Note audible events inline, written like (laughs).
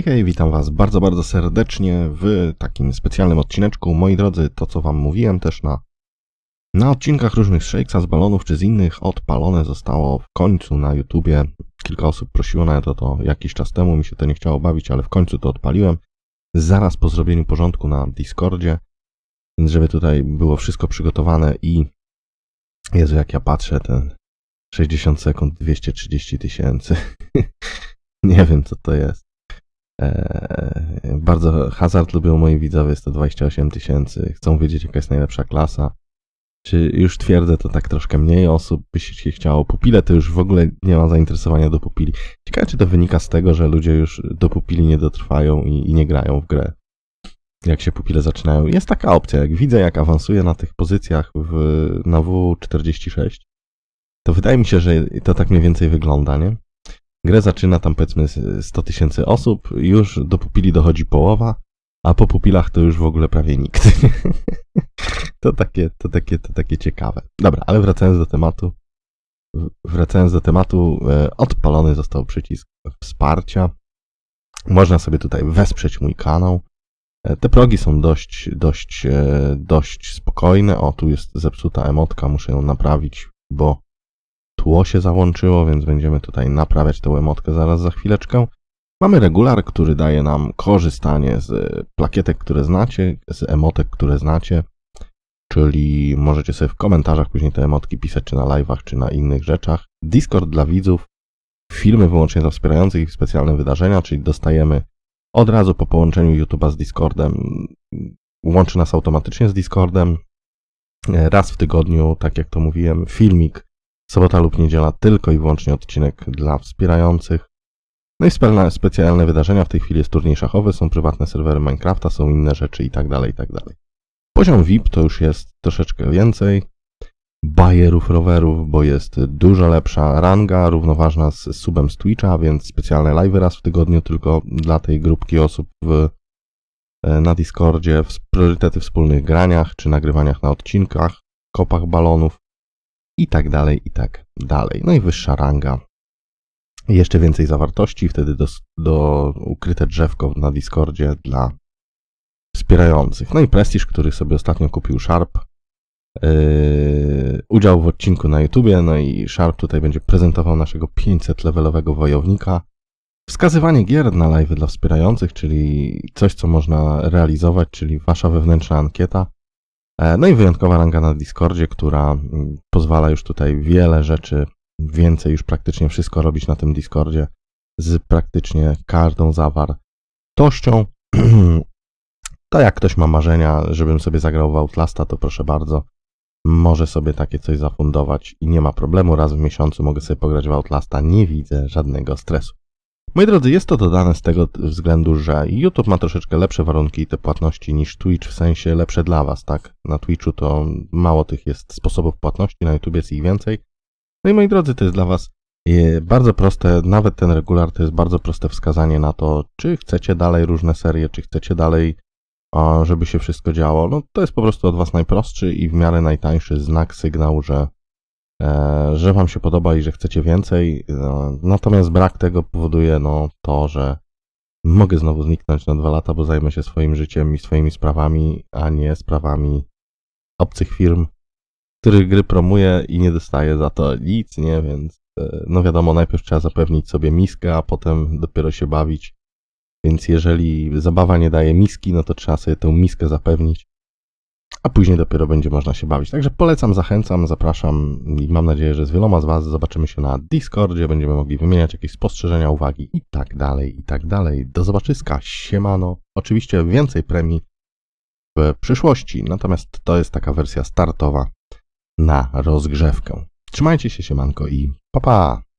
Hej, hej, witam Was bardzo, bardzo serdecznie w takim specjalnym odcineczku. Moi drodzy, to co Wam mówiłem też na, na odcinkach różnych Shakesa z balonów czy z innych, odpalone zostało w końcu na YouTubie. Kilka osób prosiło na to, to jakiś czas temu, mi się to nie chciało bawić, ale w końcu to odpaliłem. Zaraz po zrobieniu porządku na Discordzie, więc żeby tutaj było wszystko przygotowane i Jezu, jak ja patrzę, ten 60 sekund, 230 tysięcy. (laughs) nie wiem, co to jest. Eee, bardzo hazard lubią moi widzowie, jest to 28 tysięcy. Chcą wiedzieć, jaka jest najlepsza klasa. Czy już twierdzę, to tak troszkę mniej osób by się chciało. Pupile to już w ogóle nie ma zainteresowania do pupili. Ciekawe, czy to wynika z tego, że ludzie już do pupili nie dotrwają i, i nie grają w grę. Jak się pupile zaczynają. Jest taka opcja, jak widzę, jak awansuję na tych pozycjach w, na W46, to wydaje mi się, że to tak mniej więcej wygląda, nie? Grę zaczyna tam powiedzmy 100 tysięcy osób, już do pupili dochodzi połowa, a po pupilach to już w ogóle prawie nikt. (laughs) to takie, to takie, to takie ciekawe. Dobra, ale wracając do tematu. Wracając do tematu, e, odpalony został przycisk wsparcia. Można sobie tutaj wesprzeć mój kanał. E, te progi są dość, dość, e, dość spokojne. O, tu jest zepsuta emotka, muszę ją naprawić, bo tło się załączyło, więc będziemy tutaj naprawiać tę emotkę zaraz za chwileczkę. Mamy regular, który daje nam korzystanie z plakietek, które znacie, z emotek, które znacie, czyli możecie sobie w komentarzach później te emotki pisać, czy na live'ach, czy na innych rzeczach. Discord dla widzów, filmy wyłącznie dla wspierających i specjalne wydarzenia, czyli dostajemy od razu po połączeniu YouTube'a z Discordem, łączy nas automatycznie z Discordem, raz w tygodniu, tak jak to mówiłem, filmik Sobota lub niedziela tylko i wyłącznie odcinek dla wspierających. No i specjalne wydarzenia, w tej chwili jest turniej szachowy, są prywatne serwery Minecrafta, są inne rzeczy i tak dalej, i tak dalej. Poziom VIP to już jest troszeczkę więcej. Bajerów rowerów, bo jest dużo lepsza ranga, równoważna z subem z Twitcha, więc specjalne live raz w tygodniu tylko dla tej grupki osób w, e, na Discordzie, priorytety wspólnych graniach czy nagrywaniach na odcinkach, kopach balonów i tak dalej, i tak dalej. No i wyższa ranga. Jeszcze więcej zawartości, wtedy do, do ukryte drzewko na Discordzie dla wspierających. No i prestiż, który sobie ostatnio kupił Sharp. Yy, udział w odcinku na YouTubie, no i Sharp tutaj będzie prezentował naszego 500-levelowego wojownika. Wskazywanie gier na live dla wspierających, czyli coś, co można realizować, czyli wasza wewnętrzna ankieta. E, no i wyjątkowa ranga na Discordzie, która mm, pozwala już tutaj wiele rzeczy, więcej już praktycznie wszystko robić na tym Discordzie z praktycznie każdą zawartością. (clears throat) To jak ktoś ma marzenia, żebym sobie zagrał w Outlasta, to proszę bardzo, może sobie takie coś zafundować i nie ma problemu. Raz w miesiącu mogę sobie pograć w Outlasta, nie widzę żadnego stresu. Moi drodzy, jest to dodane z tego względu, że YouTube ma troszeczkę lepsze warunki te płatności niż Twitch, w sensie lepsze dla Was, tak? Na Twitchu to mało tych jest sposobów płatności, na YouTube jest ich więcej. No i moi drodzy, to jest dla Was e, bardzo proste, nawet ten regular to jest bardzo proste wskazanie na to, czy chcecie dalej różne serie, czy chcecie dalej, żeby się wszystko działo. No to jest po prostu od Was najprostszy i w miarę najtańszy znak, sygnał, że że Wam się podoba i że chcecie więcej. No, natomiast brak tego powoduje no, to, że mogę znowu zniknąć na dwa lata, bo zajmę się swoim życiem i swoimi sprawami, a nie sprawami obcych firm, których gry promuję i nie dostaję za to nic, nie? Więc e, no wiadomo, najpierw trzeba zapewnić sobie miskę, a potem dopiero się bawić. Więc jeżeli zabawa nie daje miski, no to trzeba sobie tę miskę zapewnić a później dopiero będzie można się bawić. Także polecam, zachęcam, zapraszam i mam nadzieję, że z wieloma z Was zobaczymy się na Discordzie, będziemy mogli wymieniać jakieś spostrzeżenia, uwagi i tak dalej, i tak dalej. Do zobaczyska, siemano. Oczywiście więcej premii w przyszłości, natomiast to jest taka wersja startowa na rozgrzewkę. Trzymajcie się, siemanko i pa pa!